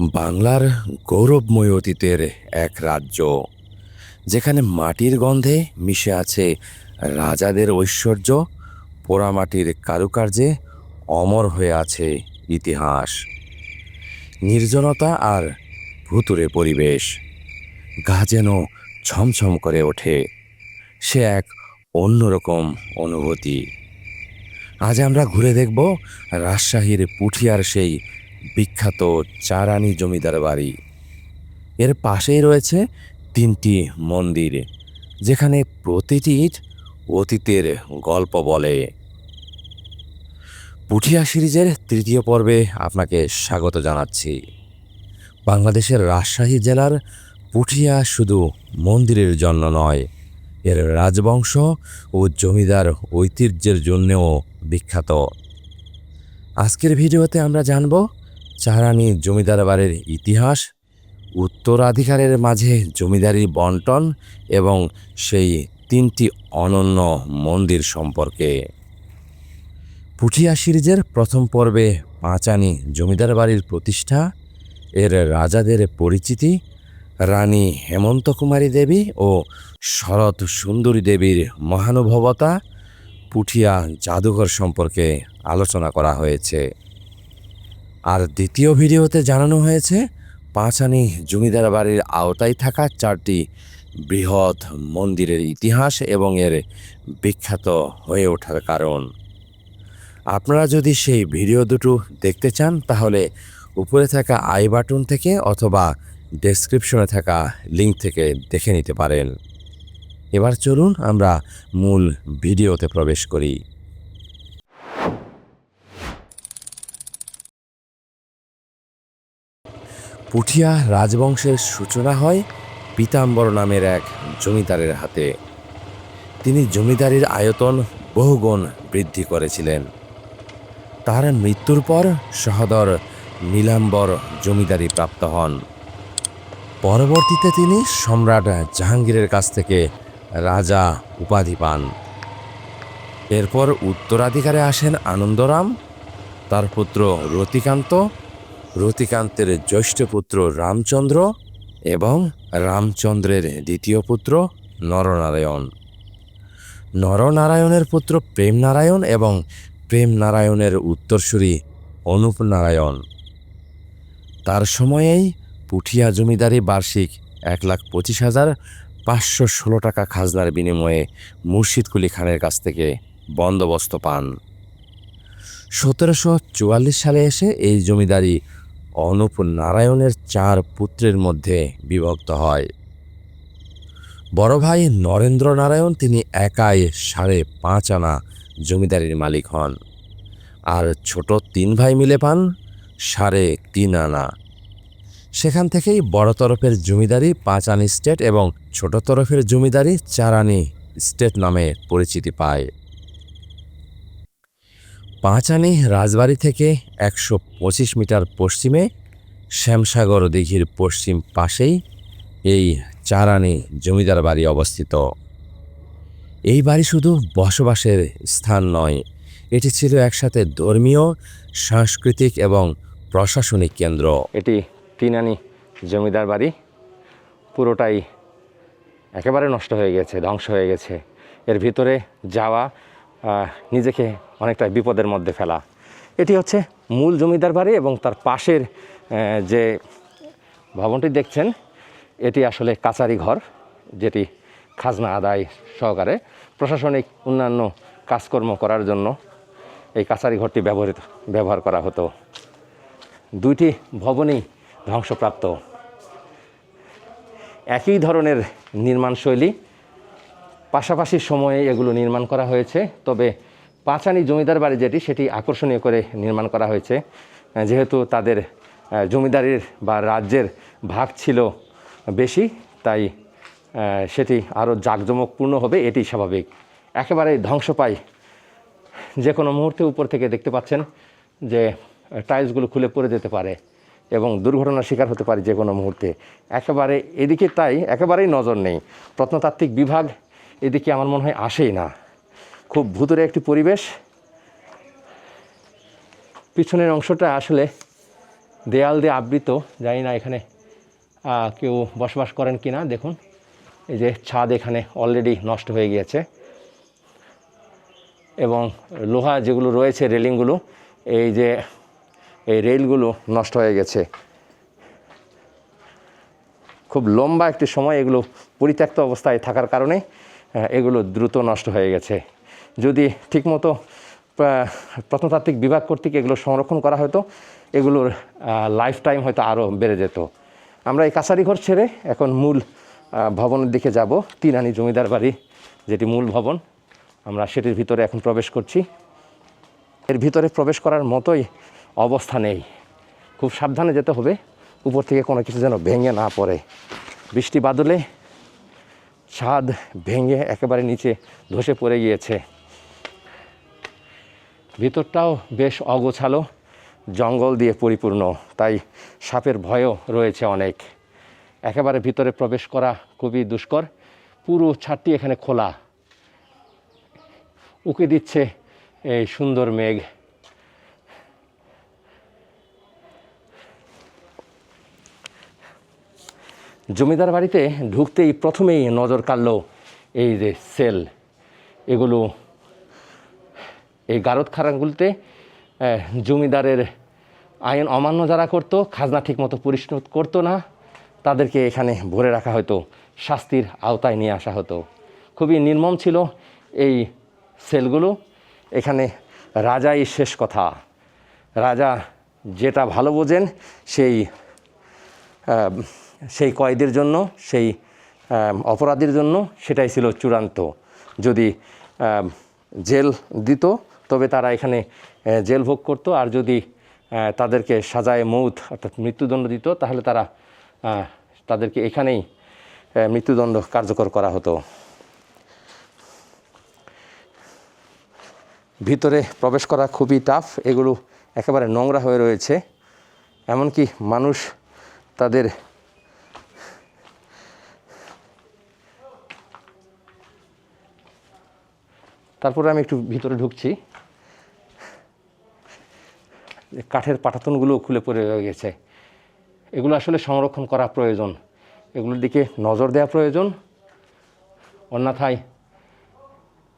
বাংলার গৌরবময় অতীতের এক রাজ্য, যেখানে মাটির গন্ধে মিশে আছে রাজাদের ঐশ্বর্য, পোড়ামাটির কারুকার্যে অমর হয়ে আছে ইতিহাস। নির্জনতা আর ভুতুরে পরিবেশ, গা যেন ছমছম করে ওঠে, সে এক অন্যরকম অনুভূতি। আজ আমরা ঘুরে দেখব রাজশাহীর পুঠিয়ার সেই বিখ্যাত চারানি জমিদার বাড়ি। এর পাশেই রয়েছে তিনটি মন্দির, যেখানে প্রতিটি অতীতের গল্প বলে। পুঠিয়া সিরিজের তৃতীয় পর্বে আপনাকে স্বাগত জানাচ্ছি। বাংলাদেশের রাজশাহী জেলার পুঠিয়া শুধু মন্দিরের জন্য নয়, এর রাজবংশ ও জমিদার ঐতিহ্যের জন্যও বিখ্যাত। আজকের ভিডিওতে আমরা জানব চারানি জমিদার বাড়ির ইতিহাস, উত্তরাধিকারের মাঝে জমিদারি বন্টন এবং সেই তিনটি অনন্য মন্দির সম্পর্কে। পুঠিয়া সিরিজের প্রথম পর্বে পাঁচানি জমিদার বাড়ির প্রতিষ্ঠা, এর রাজাদের পরিচিতি, রানী হেমন্ত কুমারী দেবী ও শরৎ সুন্দরী দেবীর মহানুভবতা, পুঠিয়া জাদুঘর সম্পর্কে আলোচনা করা হয়েছে। আর দ্বিতীয় ভিডিওতে জানানো হয়েছে, পাঁচানি জমিদার বাড়ির আওতায় থাকা চারটি বৃহৎ মন্দিরের ইতিহাস এবং এর বিখ্যাত হয়ে ওঠার কারণ। আপনারা যদি সেই ভিডিও দুটো দেখতে চান, তাহলে উপরে থাকা আই বাটন থেকে অথবা ডেসক্রিপশনে থাকা লিঙ্ক থেকে দেখে নিতে পারেন। এবার চলুন আমরা মূল ভিডিওতে প্রবেশ করি। পুঠিয়া রাজবংশের সূচনা হয় পীতাম্বর নামের এক জমিদারের হাতে। তিনি জমিদারির আয়তন বহুগুণ বৃদ্ধি করেছিলেন। তার মৃত্যুর পর সহদর নীলাম্বর জমিদারি প্রাপ্ত হন। পরবর্তীতে তিনি সম্রাট জাহাঙ্গীরের কাছ থেকে রাজা উপাধি পান। এরপর উত্তরাধিকারে আসেন আনন্দরাম, তার পুত্র রতিকান্ত রতিকান্তের জ্যৈষ্ঠ পুত্র রামচন্দ্র এবং রামচন্দ্রের দ্বিতীয় পুত্র নরনারায়ণ। নরনারায়ণের পুত্র প্রেমনারায়ণ এবং প্রেমনারায়ণের উত্তরসূরি অনুপ নারায়ণ তার সময়েই পুঠিয়া জমিদারি বার্ষিক এক লাখ পঁচিশ হাজার পাঁচশো ষোলো টাকা খাজনার বিনিময়ে মুর্শিদ কুলি খানের কাছ থেকে বন্দোবস্ত পান। সতেরোশো চুয়াল্লিশ সালে এসে এই জমিদারি অনুপ নারায়ণের চার পুত্রের মধ্যে বিভক্ত হয়। বড় ভাই নরেন্দ্র নারায়ণ তিনি একাই সাড়ে পাঁচ আনা জমিদারির মালিক হন। আর ছোট তিন ভাই মিলে পান সাড়ে তিন আনা। সেখান থেকেই বড় তরফের জমিদারি পাঁচ আনি স্টেট এবং ছোট তরফের জমিদারি চার আনি স্টেট নামে পরিচিতি পায়। পাঁচানি রাজবাড়ি থেকে একশো পঁচিশ মিটার পশ্চিমে শ্যামসাগর দিঘির পশ্চিম পাশেই এই চারানি জমিদার বাড়ি অবস্থিত। এই বাড়ি শুধু বসবাসের স্থান নয়, এটি ছিল একসাথে ধর্মীয়, সাংস্কৃতিক এবং প্রশাসনিক কেন্দ্র। এটি তিনানি জমিদার বাড়ি। পুরোটাই একেবারে নষ্ট হয়ে গেছে, ধ্বংস হয়ে গেছে। এর ভিতরে যাওয়া নিজেকে অনেকটা বিপদের মধ্যে ফেলা। এটি হচ্ছে মূল জমিদার বাড়ি এবং তার পাশের যে ভবনটি দেখছেন, এটি আসলে কাচারি ঘর, যেটি খাজনা আদায় সহকারে প্রশাসনিক অন্যান্য কাজকর্ম করার জন্য এই কাচারি ঘরটি ব্যবহৃত, ব্যবহার করা হতো। দুইটি ভবনই ধ্বংসপ্রাপ্ত। একই ধরনের নির্মাণশৈলী পাশাপাশি সময়ে এগুলো নির্মাণ করা হয়েছে। তবে পাঁচানি জমিদার বাড়ি যেটি, সেটি আকর্ষণীয় করে নির্মাণ করা হয়েছে। যেহেতু তাদের জমিদারির বা রাজ্যের ভাগ ছিল বেশি, তাই সেটি আরও জাঁকজমকপূর্ণ হবে, এটি স্বাভাবিক। একেবারে ধ্বংস পায় যে কোনো মুহূর্তে উপর থেকে দেখতে পাচ্ছেন যে টাইলসগুলো খুলে পড়ে যেতে পারে এবং দুর্ঘটনার শিকার হতে পারে যে কোনো মুহূর্তে। একেবারে এদিকে তাই, একেবারেই নজর নেই। প্রত্নতাত্ত্বিক বিভাগ এদিকে আমার মনে হয় আসেই না। খুব ভূতুরে একটি পরিবেশ। পিছনের অংশটা আসলে দেয়াল দিয়ে আবৃত, জানি না এখানে কেউ বসবাস করেন কি না দেখুন। এই যে ছাদ এখানে অলরেডি নষ্ট হয়ে গিয়েছে। এবং লোহা যেগুলো রয়েছে, রেলিংগুলো, এই যে, এই রেলগুলো নষ্ট হয়ে গেছে। খুব লম্বা একটি সময় এগুলো পরিত্যক্ত অবস্থায় থাকার কারণে এগুলো দ্রুত নষ্ট হয়ে গেছে। যদি ঠিকমতো প্রত্নতাত্ত্বিক বিভাগ কর্তৃক এগুলো সংরক্ষণ করা হতো, এগুলোর লাইফ টাইম হয়তো আরও বেড়ে যেত। আমরা এই কাছারি ঘর ছেড়ে এখন মূল ভবনের দিকে যাব, তিনানি জমিদার বাড়ি, যেটি মূল ভবন। আমরা সেটির ভিতরে এখন প্রবেশ করছি। এর ভিতরে প্রবেশ করার মতোই অবস্থা নেই। খুব সাবধানে যেতে হবে, উপর থেকে কোনো কিছু যেন ভেঙে না পড়ে। বৃষ্টি বাদলে ছাদ ভেঙে একেবারে নিচে ধসে পড়ে গিয়েছে। ভিতরটাও বেশ অগোছালো, জঙ্গল দিয়ে পরিপূর্ণ, তাই সাপের ভয়ও রয়েছে অনেক। একেবারে ভিতরে প্রবেশ করা খুবই দুষ্কর, পুরো ছাদটি এখানে খোলা। উকে দিচ্ছে এই সুন্দর মেঘ। জমিদার বাড়িতে ঢুকতেই প্রথমেই নজর কাড়ল এই যে সেল। এগুলো এই গারদখানাগুলোতে আহ, জমিদারের আইন অমান্য যারা করতো খাজনা ঠিকমতো পরিশোধ করতো না তাদেরকে এখানে ভরে রাখা হতো শাস্তির আওতায় নিয়ে আসা হতো। খুবই নির্মম ছিল এই সেলগুলো। এখানে রাজাই শেষ কথা। রাজা যেটা ভালো বোঝেন সেই সেই কয়েদের জন্য, সেই অপরাধীর জন্য সেটাই ছিল চূড়ান্ত। যদি জেল দিত, তবে তারা এখানে জেল ভোগ করত। আর যদি তাদেরকে সাজায় মৌত, অর্থাৎ মৃত্যুদণ্ড দিত, তাহলে তারা তাদেরকে এখানেই মৃত্যুদণ্ড কার্যকর করা হতো। ভিতরে প্রবেশ করা খুবই টাফ, এগুলো একেবারে নোংরা হয়ে রয়েছে। এমনকি মানুষ তাদের তারপরে আমি একটু ভিতরে ঢুকছি। কাঠের পাটাতনগুলো খুলে পড়ে রয়ে গেছে। এগুলো আসলে সংরক্ষণ করা প্রয়োজন। এগুলোর দিকে নজর দেওয়া প্রয়োজন। অন্যথায়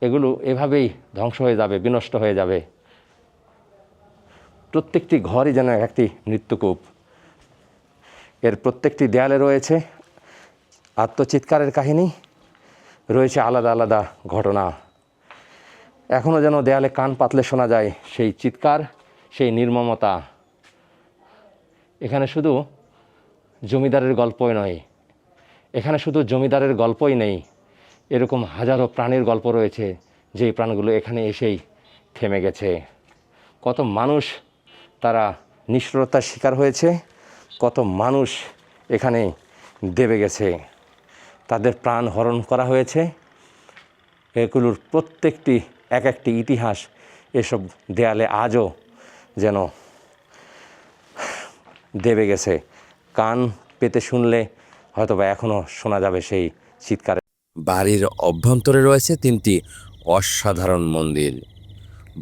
এগুলো এভাবেই ধ্বংস হয়ে যাবে, বিনষ্ট হয়ে যাবে। প্রত্যেকটি ঘরই যেন একটি মৃত্যুকূপ। এর প্রত্যেকটি দেয়ালে রয়েছে আত্মচিৎকারের কাহিনী, রয়েছে আলাদা আলাদা ঘটনা। এখনও যেন দেয়ালে কান পাতলে শোনা যায় সেই চিৎকার, সেই নির্মমতা। এখানে শুধু জমিদারের গল্পই নয়, এখানে শুধু জমিদারের গল্পই নেই, এরকম হাজারো প্রাণীর গল্প রয়েছে, যেই প্রাণগুলো এখানে এসেই থেমে গেছে। কত মানুষ তারা নিষ্ঠুরতার শিকার হয়েছে, কত মানুষ এখানে দেবে গেছে। তাদের প্রাণ হরণ করা হয়েছে, এগুলোর প্রত্যেকটি এক একটি ইতিহাস এসব দেয়ালে আজও যেন দেবে গেছে। কান পেতে শুনলে হয়তোবা এখনও শোনা যাবে সেই চিৎকার। বাড়ির অভ্যন্তরে রয়েছে তিনটি অসাধারণ মন্দির।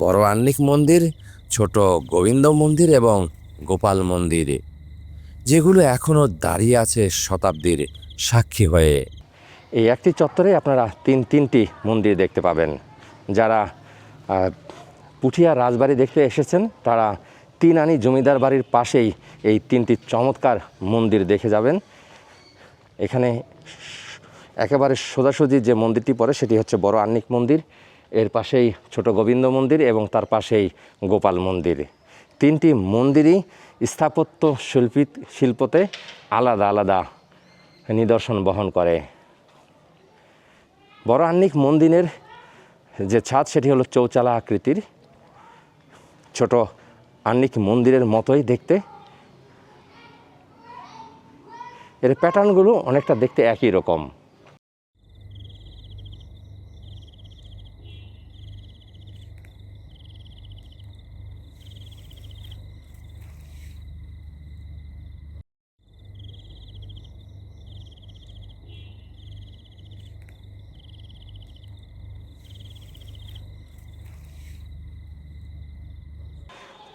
বড় আন্নিক মন্দির ছোট গোবিন্দ মন্দির এবং গোপাল মন্দির যেগুলো এখনও দাঁড়িয়ে আছে শতাব্দীর সাক্ষী হয়ে। এই একটি চত্বরে আপনারা তিন তিনটি মন্দির দেখতে পাবেন। যারা পুঠিয়া রাজবাড়ি দেখতে এসেছেন, তারা তিন আনি জমিদার বাড়ির পাশেই এই তিনটি চমৎকার মন্দির দেখে যাবেন। এখানে একেবারে সোজাসুজি যে মন্দিরটি পড়ে, সেটি হচ্ছে বড় আন্নিক মন্দির। এর পাশেই ছোট গোবিন্দ মন্দির এবং তার পাশেই গোপাল মন্দির। তিনটি মন্দিরই স্থাপত্য শিল্পী, শিল্পতে আলাদা আলাদা নিদর্শন বহন করে। বড় আন্নিক মন্দিরের যে ছাদ, সেটি হলো চৌচালা আকৃতির। ছোট আন্নিক মন্দিরের মতোই দেখতে। এর প্যাটার্নগুলো অনেকটা দেখতে একই রকম।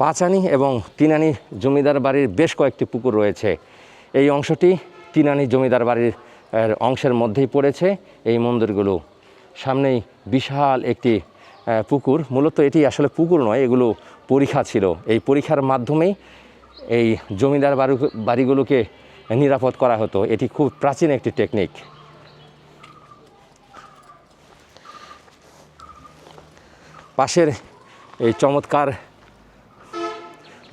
পাঁচানি এবং তিনানি জমিদার বাড়ির বেশ কয়েকটি পুকুর রয়েছে। এই অংশটি তিনানি জমিদার বাড়ির অংশের মধ্যেই পড়েছে এই মন্দিরগুলো। সামনেই বিশাল একটি পুকুর। মূলত এটি আসলে পুকুর নয়, এগুলো পরীক্ষা ছিল। এই পরীক্ষার মাধ্যমেই এই জমিদার বাড়ি বাড়িগুলোকে নিরাপদ করা হতো। এটি খুব প্রাচীন একটি টেকনিক। পাশের এই চমৎকার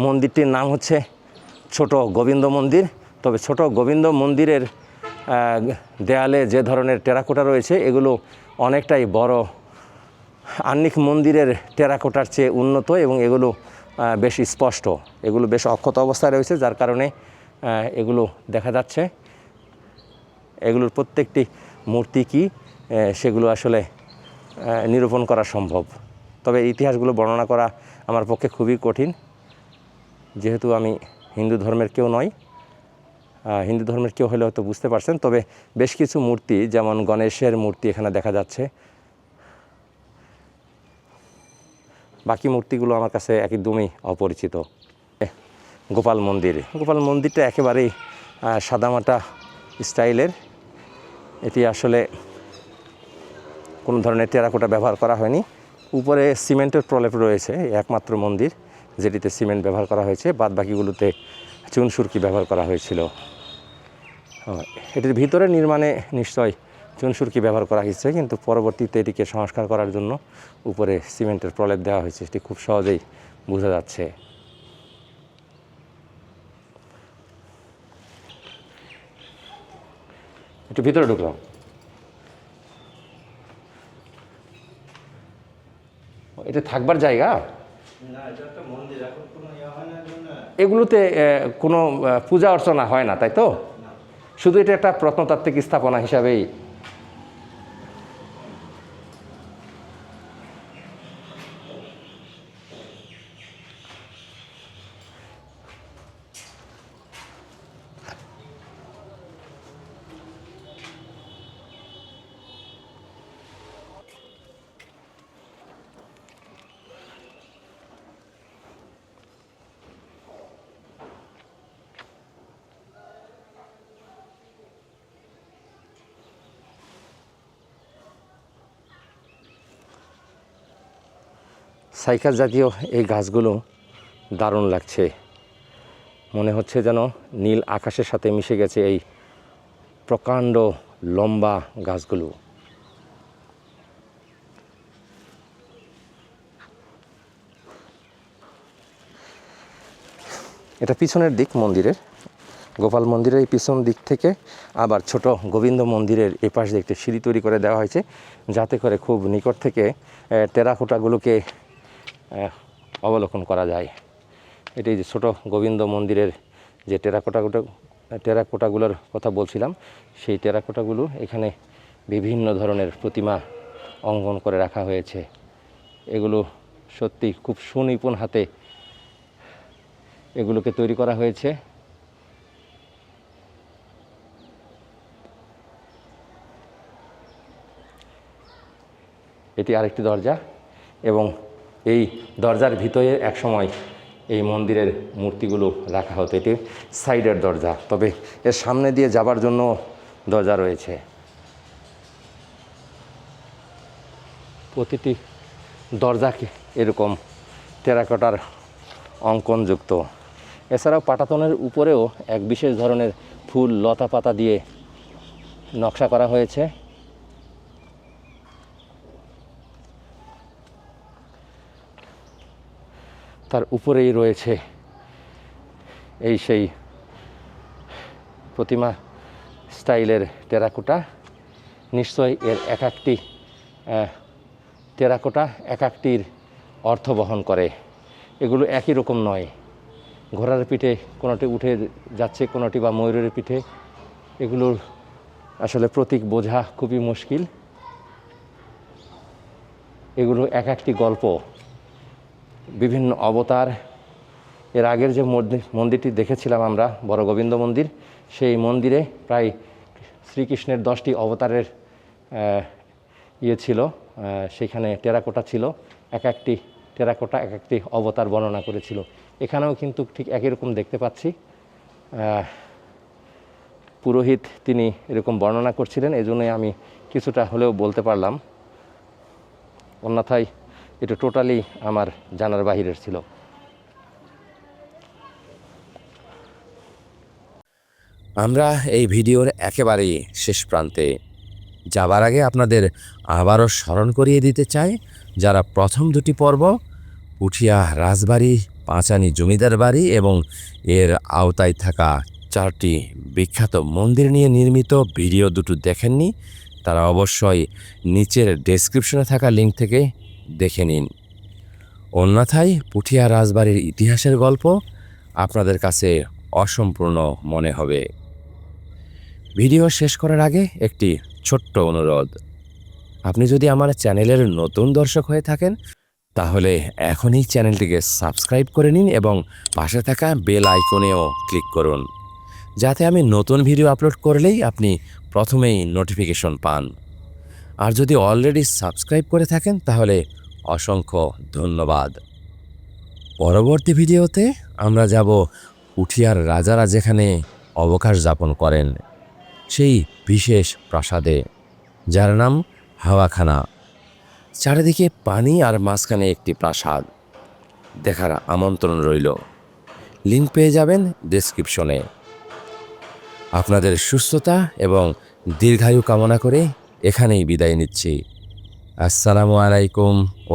মন্দিরটির নাম হচ্ছে ছোট গোবিন্দ মন্দির। তবে ছোট গোবিন্দ মন্দিরের দেয়ালে যে ধরনের টেরাকোটা রয়েছে, এগুলো অনেকটাই বড়। আন্নিক মন্দিরের টেরাকোটার চেয়ে উন্নত এবং এগুলো বেশ স্পষ্ট। এগুলো বেশ অক্ষত অবস্থায় রয়েছে, যার কারণে এগুলো দেখা যাচ্ছে। এগুলোর প্রত্যেকটি মূর্তি কি সেগুলো আসলে নিরূপণ করা সম্ভব। তবে ইতিহাসগুলো বর্ণনা করা আমার পক্ষে খুবই কঠিন। যেহেতু আমি হিন্দু ধর্মের কেউ নয় হিন্দু ধর্মের কেউ হলে হয়তো বুঝতে পারছেন, তবে বেশ কিছু মূর্তি, যেমন গণেশের মূর্তি এখানে দেখা যাচ্ছে। বাকি মূর্তিগুলো আমার কাছে একদমই অপরিচিত। গোপাল মন্দির। গোপাল মন্দিরটা একেবারেই সাদামাটা স্টাইলের। এটি আসলে কোনো ধরনের টেরাকোটা ব্যবহার করা হয়নি। উপরে সিমেন্টের প্রলেপ রয়েছে একমাত্র মন্দির। যেটিতে সিমেন্ট ব্যবহার করা হয়েছে বাদ বাকিগুলোতে চুনসুরকি ব্যবহার করা হয়েছিল। এটির ভিতরে নির্মাণে নিশ্চয় চুনসুরকি ব্যবহার করা হয়েছে, কিন্তু পরবর্তীতে এটিকে সংস্কার করার জন্য উপরে সিমেন্টের প্রলেপ দেওয়া হয়েছে এটি খুব সহজেই বোঝা যাচ্ছে। একটু ভিতরে ঢুকলাম। এটা থাকবার জায়গা? এগুলোতে কোনো পূজা অর্চনা হয় না তাই তো? শুধু এটা একটা প্রত্নতাত্ত্বিক স্থাপনা হিসাবেই সাইকাস জাতীয় এই গাছগুলো দারুণ লাগছে। মনে হচ্ছে যেন নীল আকাশের সাথে মিশে গেছে এই প্রকাণ্ড লম্বা গাছগুলো। এটা পিছনের দিক মন্দিরের, গোপাল মন্দিরের এই পিছন দিক থেকে আবার ছোট গোবিন্দ মন্দিরের এই পাশ দিয়ে একটি সিঁড়ি তৈরি করে দেওয়া হয়েছে, যাতে করে খুব নিকট থেকে টেরাকোটাগুলোকে অবলোকন করা যায়। এটি যে ছোটো গোবিন্দ মন্দিরের যে টেরাকোটাগুলো টেরাকোটাগুলোর কথা বলছিলাম, সেই টেরাকোটাগুলো এখানে বিভিন্ন ধরনের প্রতিমা অঙ্কন করে রাখা হয়েছে। এগুলো সত্যি খুব সুনিপুণ হাতে এগুলোকে তৈরি করা হয়েছে। এটি আরেকটি দরজা এবং এই দরজার ভিতরে একসময় এই মন্দিরের মূর্তিগুলো রাখা হতো, এটি সাইডের দরজা। তবে এর সামনে দিয়ে যাবার জন্য দরজা রয়েছে। প্রতিটি দরজাকে এরকম টেরাকোটার অঙ্কনযুক্ত। এছাড়াও পাটাতনের উপরেও এক বিশেষ ধরনের ফুল লতা পাতা দিয়ে নকশা করা হয়েছে। তার উপরেই রয়েছে এই সেই প্রতিমা স্টাইলের টেরাকোটা। নিশ্চয় এর এক একটি টেরাকোটা এক একটির অর্থ বহন করে। এগুলো একই রকম নয়। ঘোড়ার পিঠে কোনোটি উঠে যাচ্ছে, কোনোটি বা ময়ূরের পিঠে। এগুলোর আসলে প্রতীক বোঝা খুবই মুশকিল। এগুলো এক একটি গল্প। বিভিন্ন অবতার। এর আগের যে মন্দির- মন্দিরটি দেখেছিলাম আমরা, বড় গোবিন্দ মন্দির, সেই মন্দিরে প্রায় শ্রীকৃষ্ণের দশটি অবতারের ইয়ে ছিল সেখানে টেরাকোটা ছিল, এক একটি টেরাকোটা, এক একটি অবতার বর্ণনা করেছিল। এখানেও কিন্তু ঠিক একই রকম দেখতে পাচ্ছি। পুরোহিত তিনি এরকম বর্ণনা করছিলেন এই জন্যই আমি কিছুটা হলেও বলতে পারলাম। অন্যথায় এটা টোটালি আমার জানার বাহিরের ছিল। আমরা এই ভিডিওর একেবারেই শেষ প্রান্তে যাবার আগে আপনাদের আবারও স্মরণ করিয়ে দিতে চাই, যারা প্রথম দুটি পর্ব পুঠিয়া রাজবাড়ি, পাঁচানি জমিদার বাড়ি এবং এর আওতায় থাকা চারটি বিখ্যাত মন্দির নিয়ে নির্মিত ভিডিও দুটো দেখেননি, তারা অবশ্যই নিচের ডেসক্রিপশনে থাকা লিঙ্ক থেকে দেখে নিন। অন্যথায় পুঠিয়া রাজবাড়ির ইতিহাসের গল্প আপনাদের কাছে অসম্পূর্ণ মনে হবে। ভিডিও শেষ করার আগে একটি ছোট্ট অনুরোধ। আপনি যদি আমার চ্যানেলের নতুন দর্শক হয়ে থাকেন, তাহলে এখনই চ্যানেলটিকে সাবস্ক্রাইব করে নিন এবং পাশে থাকা বেল আইকনেও ক্লিক করুন, যাতে আমি নতুন ভিডিও আপলোড করলেই আপনি প্রথমেই নোটিফিকেশন পান। আর যদি অলরেডি সাবস্ক্রাইব করে থাকেন, তাহলে অসংখ্য ধন্যবাদ। পরবর্তী ভিডিওতে আমরা যাব উঠিয়ার রাজারা যেখানে অবকাশ যাপন করেন, সেই বিশেষ প্রাসাদে, যার নাম হাওয়াখানা। চারিদিকে পানি আর মাঝখানে একটি প্রাসাদ। দেখার আমন্ত্রণ রইল। লিঙ্ক পেয়ে যাবেন ডেসক্রিপশনে। আপনাদের সুস্থতা এবং দীর্ঘায়ু কামনা করে এখানেই বিদায় নিচ্ছি। আসসালামু আলাইকুম ও